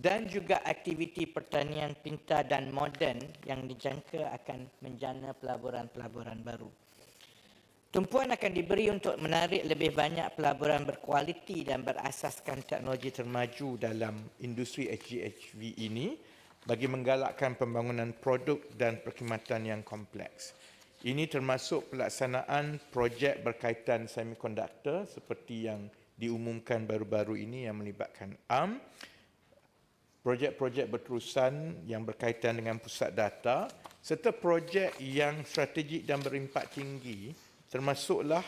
dan juga aktiviti pertanian pintar dan moden yang dijangka akan menjana pelaburan-pelaburan baru. Tumpuan akan diberi untuk menarik lebih banyak pelaburan berkualiti dan berasaskan teknologi termaju dalam industri HGHV ini bagi menggalakkan pembangunan produk dan perkhidmatan yang kompleks. Ini termasuk pelaksanaan projek berkaitan semikonduktor seperti yang diumumkan baru-baru ini yang melibatkan ARM, projek-projek berterusan yang berkaitan dengan pusat data serta projek yang strategik dan berimpak tinggi termasuklah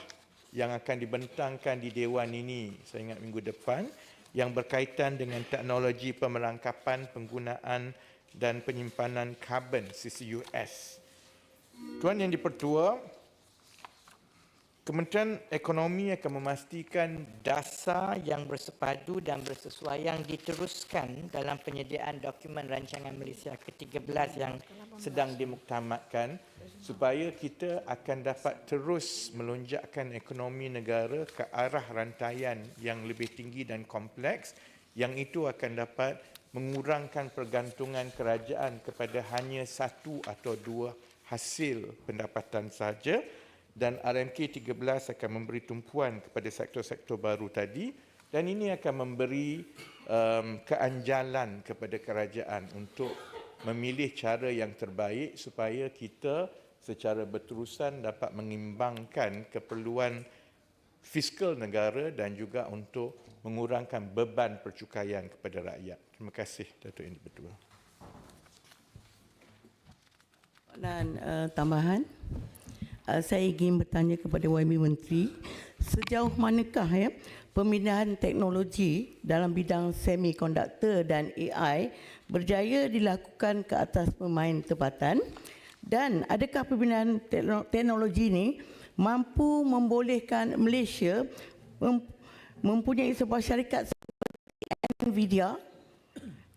yang akan dibentangkan di Dewan ini saya ingat minggu depan yang berkaitan dengan teknologi pemerangkapan penggunaan dan penyimpanan karbon CCUS. Tuan Yang Dipertua, Kementerian Ekonomi akan memastikan dasar yang bersepadu dan bersesuaian diteruskan dalam penyediaan dokumen rancangan Malaysia ke-13 yang sedang dimuktamadkan supaya kita akan dapat terus melonjakkan ekonomi negara ke arah rantaian yang lebih tinggi dan kompleks. Yang itu akan dapat mengurangkan pergantungan kerajaan kepada hanya satu atau dua hasil pendapatan saja dan RMK 13 akan memberi tumpuan kepada sektor-sektor baru tadi dan ini akan memberi um, keanjalan kepada kerajaan untuk memilih cara yang terbaik supaya kita secara berterusan dapat mengimbangkan keperluan fiskal negara dan juga untuk mengurangkan beban percukaian kepada rakyat. Terima kasih Datuk Yang Berdua. Dan uh, tambahan, uh, saya ingin bertanya kepada YB Menteri, sejauh manakah ya pemindahan teknologi dalam bidang semikonduktor dan AI berjaya dilakukan ke atas pemain tempatan? Dan adakah pemindahan teknologi ini mampu membolehkan Malaysia mempunyai sebuah syarikat seperti Nvidia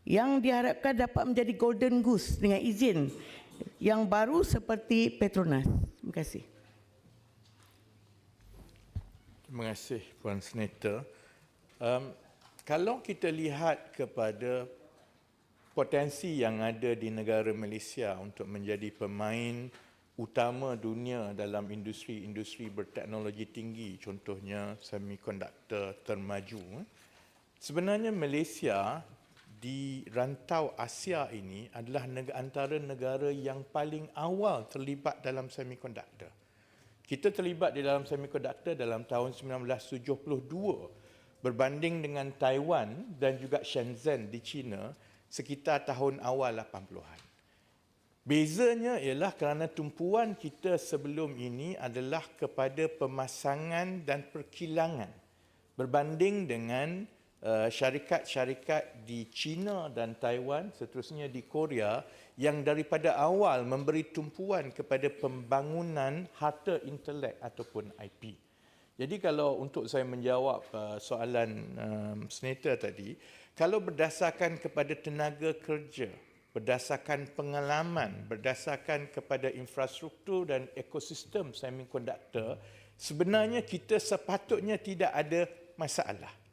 yang diharapkan dapat menjadi golden goose dengan izin yang baru seperti Petronas. Terima kasih. Terima kasih Puan Senator. Um, kalau kita lihat kepada potensi yang ada di negara Malaysia untuk menjadi pemain utama dunia dalam industri-industri berteknologi tinggi, contohnya semikonduktor termaju. Eh, sebenarnya Malaysia di rantau Asia ini adalah antara negara yang paling awal terlibat dalam semikonduktor. Kita terlibat di dalam semikonduktor dalam tahun 1972 berbanding dengan Taiwan dan juga Shenzhen di China sekitar tahun awal 80-an. Bezanya ialah kerana tumpuan kita sebelum ini adalah kepada pemasangan dan perkilangan berbanding dengan syarikat-syarikat di China dan Taiwan, seterusnya di Korea yang daripada awal memberi tumpuan kepada pembangunan harta intelek ataupun IP. Jadi kalau untuk saya menjawab uh, soalan um, senator tadi, kalau berdasarkan kepada tenaga kerja, berdasarkan pengalaman, berdasarkan kepada infrastruktur dan ekosistem semikonduktor, sebenarnya kita sepatutnya tidak ada masalah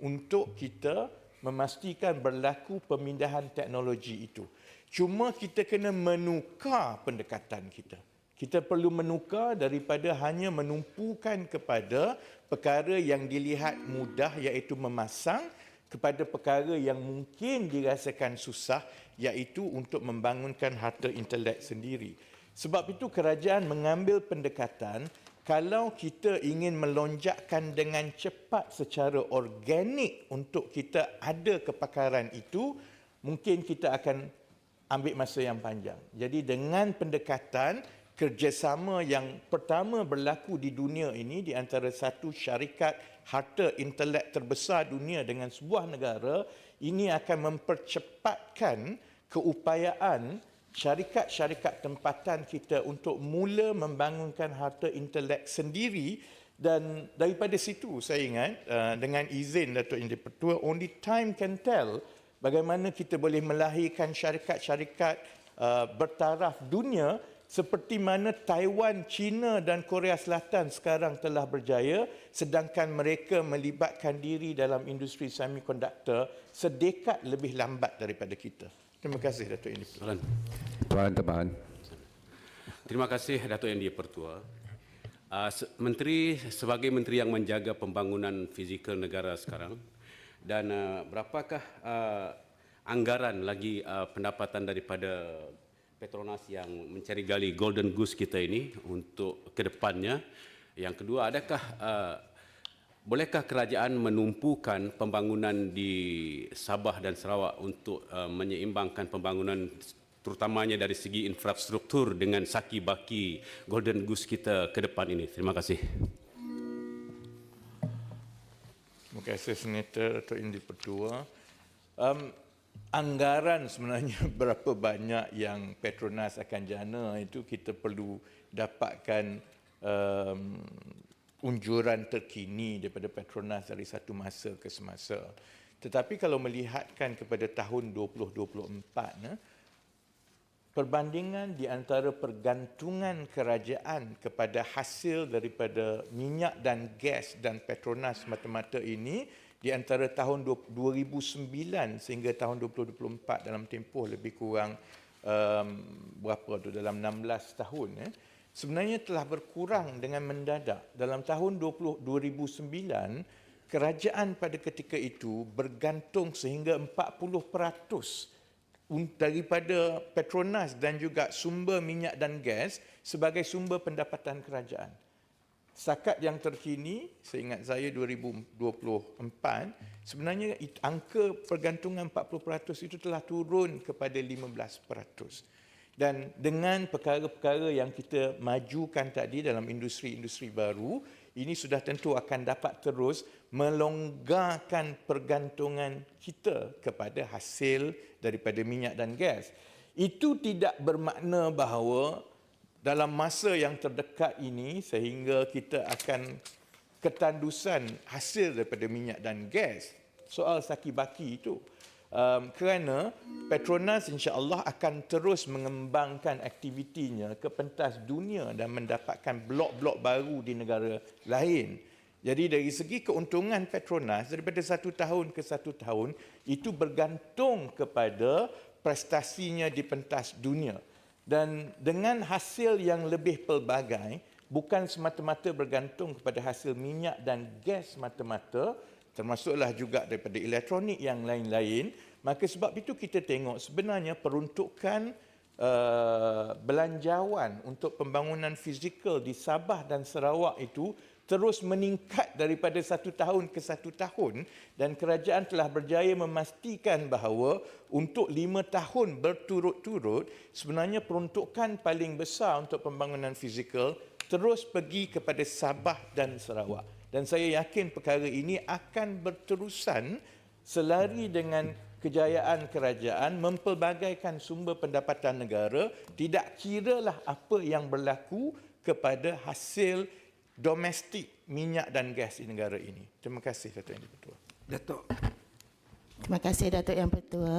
untuk kita memastikan berlaku pemindahan teknologi itu. Cuma kita kena menukar pendekatan kita. Kita perlu menukar daripada hanya menumpukan kepada perkara yang dilihat mudah iaitu memasang kepada perkara yang mungkin dirasakan susah iaitu untuk membangunkan harta intelek sendiri. Sebab itu kerajaan mengambil pendekatan kalau kita ingin melonjakkan dengan cepat secara organik untuk kita ada kepakaran itu, mungkin kita akan ambil masa yang panjang. Jadi dengan pendekatan kerjasama yang pertama berlaku di dunia ini di antara satu syarikat harta intelek terbesar dunia dengan sebuah negara, ini akan mempercepatkan keupayaan syarikat-syarikat tempatan kita untuk mula membangunkan harta intelek sendiri dan daripada situ saya ingat uh, dengan izin Datuk Yang Pertua only time can tell bagaimana kita boleh melahirkan syarikat-syarikat uh, bertaraf dunia seperti mana Taiwan, China dan Korea Selatan sekarang telah berjaya sedangkan mereka melibatkan diri dalam industri semikonduktor sedekat lebih lambat daripada kita. Terima kasih Datuk Indi. Soalan. Tuan tambahan. Terima kasih Datuk Yang Di-Pertua. Uh, se- Menteri sebagai menteri yang menjaga pembangunan fizikal negara sekarang dan uh, berapakah uh, anggaran lagi uh, pendapatan daripada Petronas yang mencari gali golden goose kita ini untuk kedepannya? Yang kedua, adakah uh, bolehkah kerajaan menumpukan pembangunan di Sabah dan Sarawak untuk uh, menyeimbangkan pembangunan terutamanya dari segi infrastruktur dengan saki baki golden goose kita ke depan ini. Terima kasih. Terima kasih Senator Datuk Indi Pertua. Um, anggaran sebenarnya berapa banyak yang Petronas akan jana itu kita perlu dapatkan um, unjuran terkini daripada Petronas dari satu masa ke semasa. Tetapi kalau melihatkan kepada tahun 2024, eh, perbandingan di antara pergantungan kerajaan kepada hasil daripada minyak dan gas dan Petronas semata-mata ini di antara tahun 2009 sehingga tahun 2024 dalam tempoh lebih kurang um, berapa tu dalam 16 tahun eh, sebenarnya telah berkurang dengan mendadak dalam tahun 20, 2009 kerajaan pada ketika itu bergantung sehingga 40% un- daripada Petronas dan juga sumber minyak dan gas sebagai sumber pendapatan kerajaan. Setakat yang terkini, seingat saya 2024, sebenarnya angka pergantungan 40% itu telah turun kepada 15%. Dan dengan perkara-perkara yang kita majukan tadi dalam industri-industri baru, ini sudah tentu akan dapat terus melonggarkan pergantungan kita kepada hasil daripada minyak dan gas. Itu tidak bermakna bahawa dalam masa yang terdekat ini sehingga kita akan ketandusan hasil daripada minyak dan gas. Soal saki baki itu. Um, kerana Petronas insya-Allah akan terus mengembangkan aktivitinya ke pentas dunia dan mendapatkan blok-blok baru di negara lain. Jadi dari segi keuntungan Petronas daripada satu tahun ke satu tahun itu bergantung kepada prestasinya di pentas dunia. Dan dengan hasil yang lebih pelbagai, bukan semata-mata bergantung kepada hasil minyak dan gas semata-mata, termasuklah juga daripada elektronik yang lain-lain, maka sebab itu kita tengok sebenarnya peruntukan uh, belanjawan untuk pembangunan fizikal di Sabah dan Sarawak itu terus meningkat daripada satu tahun ke satu tahun dan kerajaan telah berjaya memastikan bahawa untuk lima tahun berturut-turut sebenarnya peruntukan paling besar untuk pembangunan fizikal terus pergi kepada Sabah dan Sarawak. Dan saya yakin perkara ini akan berterusan selari dengan kejayaan kerajaan mempelbagaikan sumber pendapatan negara tidak kiralah apa yang berlaku kepada hasil domestik minyak dan gas di negara ini. Terima kasih Datuk Yang Dipertua. Datuk. Terima kasih Datuk Yang Pertua.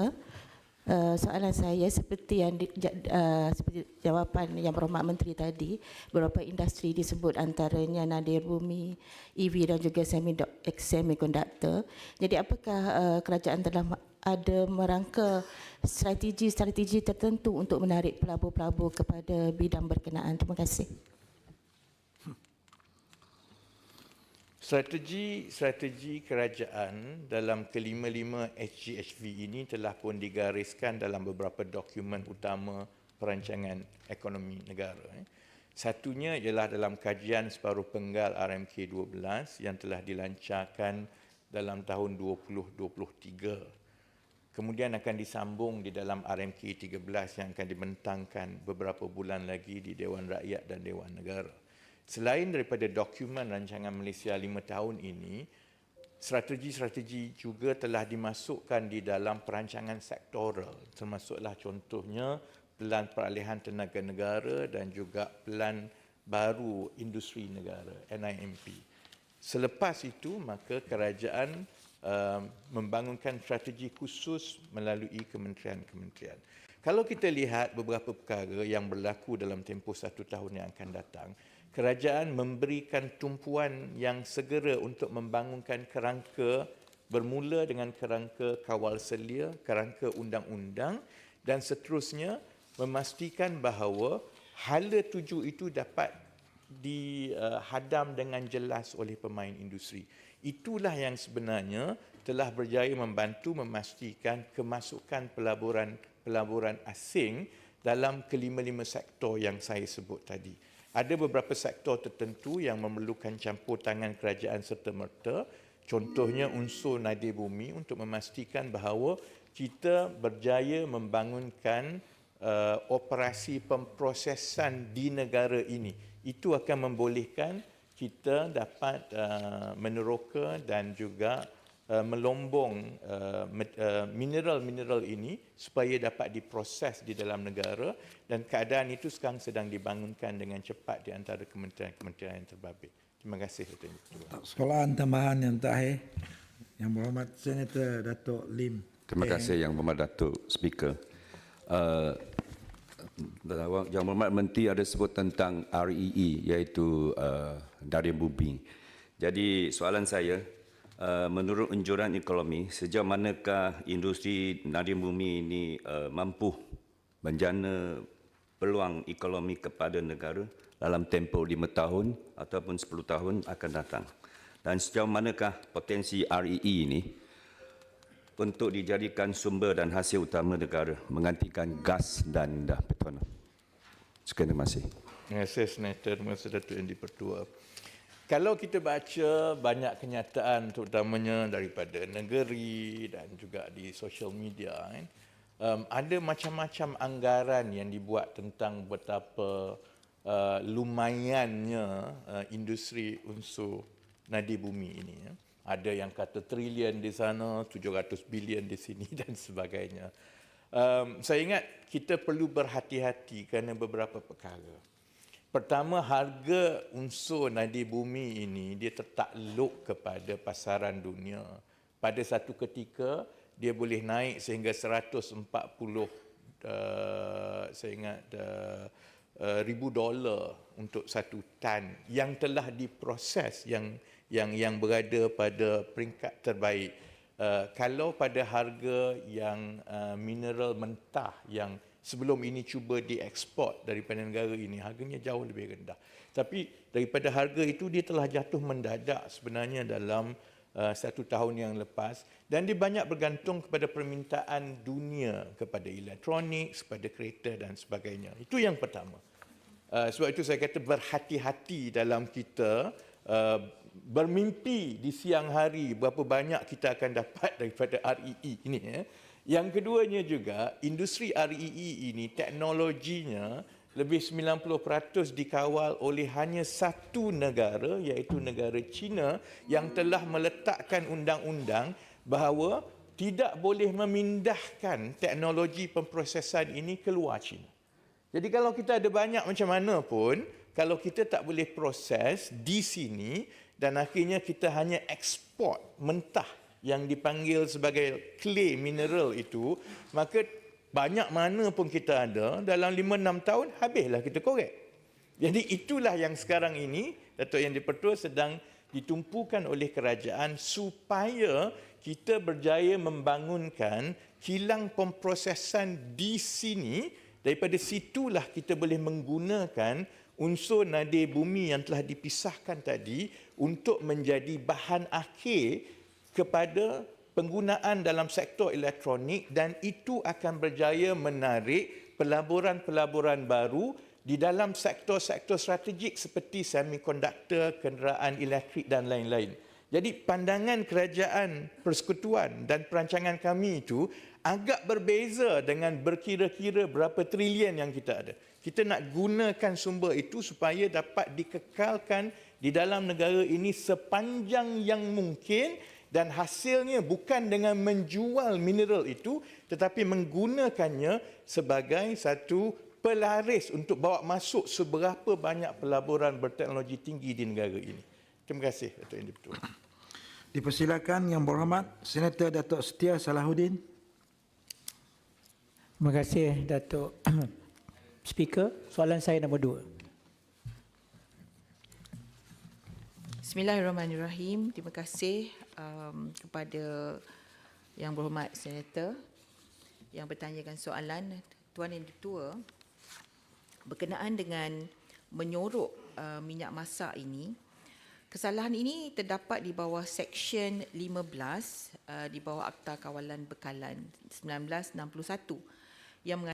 Uh, soalan saya seperti yang uh, seperti jawapan yang berhormat menteri tadi beberapa industri disebut antaranya nadir bumi, EV dan juga semi semiconductor. Jadi apakah uh, kerajaan telah ada merangka strategi-strategi tertentu untuk menarik pelabur-pelabur kepada bidang berkenaan? Terima kasih. Strategi strategi kerajaan dalam kelima-lima SGHV ini telah pun digariskan dalam beberapa dokumen utama perancangan ekonomi negara. eh. Satunya ialah dalam kajian separuh penggal RMK 12 yang telah dilancarkan dalam tahun 2023. Kemudian akan disambung di dalam RMK 13 yang akan dibentangkan beberapa bulan lagi di Dewan Rakyat dan Dewan Negara. Selain daripada dokumen rancangan Malaysia lima tahun ini, strategi-strategi juga telah dimasukkan di dalam perancangan sektoral, termasuklah contohnya pelan peralihan tenaga negara dan juga pelan baru industri negara, NIMP. Selepas itu, maka kerajaan uh, membangunkan strategi khusus melalui kementerian-kementerian. Kalau kita lihat beberapa perkara yang berlaku dalam tempoh satu tahun yang akan datang, kerajaan memberikan tumpuan yang segera untuk membangunkan kerangka bermula dengan kerangka kawal selia, kerangka undang-undang dan seterusnya memastikan bahawa hala tuju itu dapat dihadam dengan jelas oleh pemain industri. Itulah yang sebenarnya telah berjaya membantu memastikan kemasukan pelaburan-pelaburan asing dalam kelima-lima sektor yang saya sebut tadi. Ada beberapa sektor tertentu yang memerlukan campur tangan kerajaan serta-merta, contohnya unsur nadir bumi untuk memastikan bahawa kita berjaya membangunkan uh, operasi pemprosesan di negara ini. Itu akan membolehkan kita dapat uh, meneroka dan juga uh, melombong uh, uh, mineral-mineral ini supaya dapat diproses di dalam negara dan keadaan itu sekarang sedang dibangunkan dengan cepat di antara kementerian-kementerian yang terbabit. Terima kasih Ketua. Sekolahan tambahan yang terakhir. Yang berhormat Senator Datuk Lim. Terima kasih Yang Berhormat Datuk Speaker. Uh, Yang Berhormat Menteri ada sebut tentang REE iaitu uh, Darian Bumi. Jadi soalan saya, uh, menurut anjuran ekonomi, sejauh manakah industri Darian Bumi ini uh, mampu menjana peluang ekonomi kepada negara dalam tempoh lima tahun ataupun 10 tahun akan datang? Dan sejauh manakah potensi REE ini untuk dijadikan sumber dan hasil utama negara menggantikan gas dan dah petroleum. Sekian terima kasih. Terima kasih Senator, terima kasih Datuk Yang Dipertua. Kalau kita baca banyak kenyataan terutamanya daripada negeri dan juga di social media, kan, um, ada macam-macam anggaran yang dibuat tentang betapa uh, lumayannya uh, industri unsur nadi bumi ini. Ya. Ada yang kata trilion di sana, 700 bilion di sini dan sebagainya. Um, saya ingat kita perlu berhati-hati kerana beberapa perkara. Pertama, harga unsur nadi bumi ini dia tertakluk kepada pasaran dunia. Pada satu ketika, dia boleh naik sehingga 140 uh, saya ingat uh, ribu dolar untuk satu tan yang telah diproses yang yang yang berada pada peringkat terbaik. Uh, kalau pada harga yang uh, mineral mentah yang sebelum ini cuba diekspor daripada negara ini harganya jauh lebih rendah. Tapi daripada harga itu dia telah jatuh mendadak sebenarnya dalam uh, satu tahun yang lepas dan dia banyak bergantung kepada permintaan dunia kepada elektronik, kepada kereta dan sebagainya. Itu yang pertama. Uh, sebab itu saya kata berhati-hati dalam kita uh, bermimpi di siang hari berapa banyak kita akan dapat daripada REE ini ya. Yang keduanya juga industri REE ini teknologinya lebih 90% dikawal oleh hanya satu negara iaitu negara China yang telah meletakkan undang-undang bahawa tidak boleh memindahkan teknologi pemprosesan ini keluar China. Jadi kalau kita ada banyak macam mana pun, kalau kita tak boleh proses di sini dan akhirnya kita hanya ekspor mentah yang dipanggil sebagai clay mineral itu, maka banyak mana pun kita ada, dalam 5-6 tahun habislah kita korek. Jadi itulah yang sekarang ini, Datuk Yang Dipertua sedang ditumpukan oleh kerajaan supaya kita berjaya membangunkan kilang pemprosesan di sini daripada situlah kita boleh menggunakan unsur nadir bumi yang telah dipisahkan tadi untuk menjadi bahan akhir kepada penggunaan dalam sektor elektronik dan itu akan berjaya menarik pelaburan-pelaburan baru di dalam sektor-sektor strategik seperti semikonduktor, kenderaan elektrik dan lain-lain. Jadi pandangan kerajaan persekutuan dan perancangan kami itu agak berbeza dengan berkira-kira berapa trilion yang kita ada. Kita nak gunakan sumber itu supaya dapat dikekalkan di dalam negara ini sepanjang yang mungkin dan hasilnya bukan dengan menjual mineral itu tetapi menggunakannya sebagai satu pelaris untuk bawa masuk seberapa banyak pelaburan berteknologi tinggi di negara ini. Terima kasih Datuk Yang Dipertua. Dipersilakan Yang Berhormat Senator Datuk Setia Salahuddin. Terima kasih Datuk Speaker. Soalan saya nombor dua. Bismillahirrahmanirrahim. Terima kasih um, kepada Yang Berhormat Senator yang bertanyakan soalan Tuan Yang Ditua berkenaan dengan menyorok uh, minyak masak ini. Kesalahan ini terdapat di bawah Seksyen 15 uh, di bawah Akta Kawalan Bekalan 1961 yang